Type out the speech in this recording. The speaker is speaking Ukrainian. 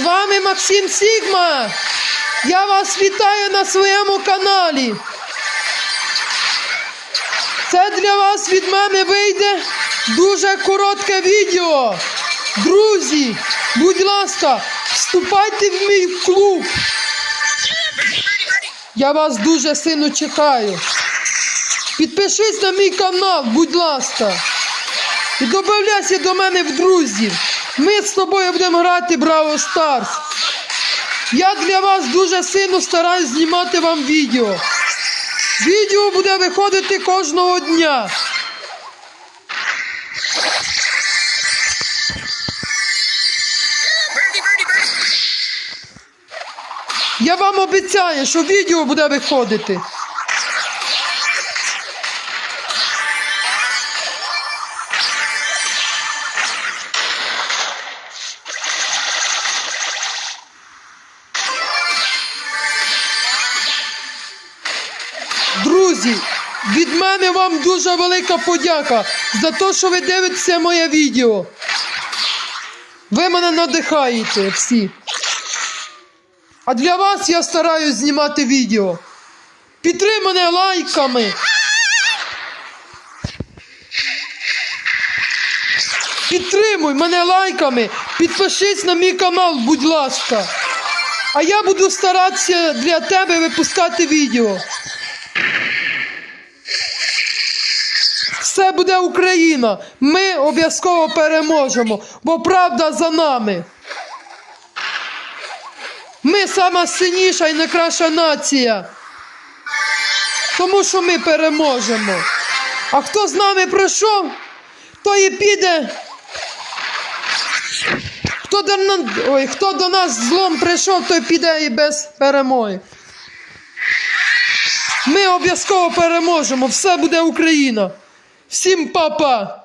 вами Максим Сігма. Я вас вітаю на своєму каналі. Це для вас від мене вийде дуже коротке відео. Друзі, будь ласка, вступайте в мій клуб. Я вас дуже сильно чекаю. Підпишись на мій канал, будь ласка. І додавайся до мене в друзі. Ми з тобою будемо грати Браво Старс. Я для вас дуже сильно стараюсь знімати вам відео. Відео буде виходити кожного дня. Я вам обіцяю, що відео буде виходити. Друзі, від мене вам дуже велика подяка за те, що ви дивитеся моє відео. Ви мене надихаєте всі. А для вас я стараюсь знімати відео. Підтримай мене лайками. Підтримуй мене лайками. Підпишись на мій канал, будь ласка. А я буду старатися для тебе випускати відео. Все буде Україна. Ми обов'язково переможемо, бо правда за нами. Ми сама сильніша і найкраща нація. Тому що ми переможемо. А хто з нами пройшов, той і піде. Хто до, Ой, хто до нас злом прийшов, той піде і без перемоги. Ми обов'язково переможемо. Все буде Україна. Всім па-па!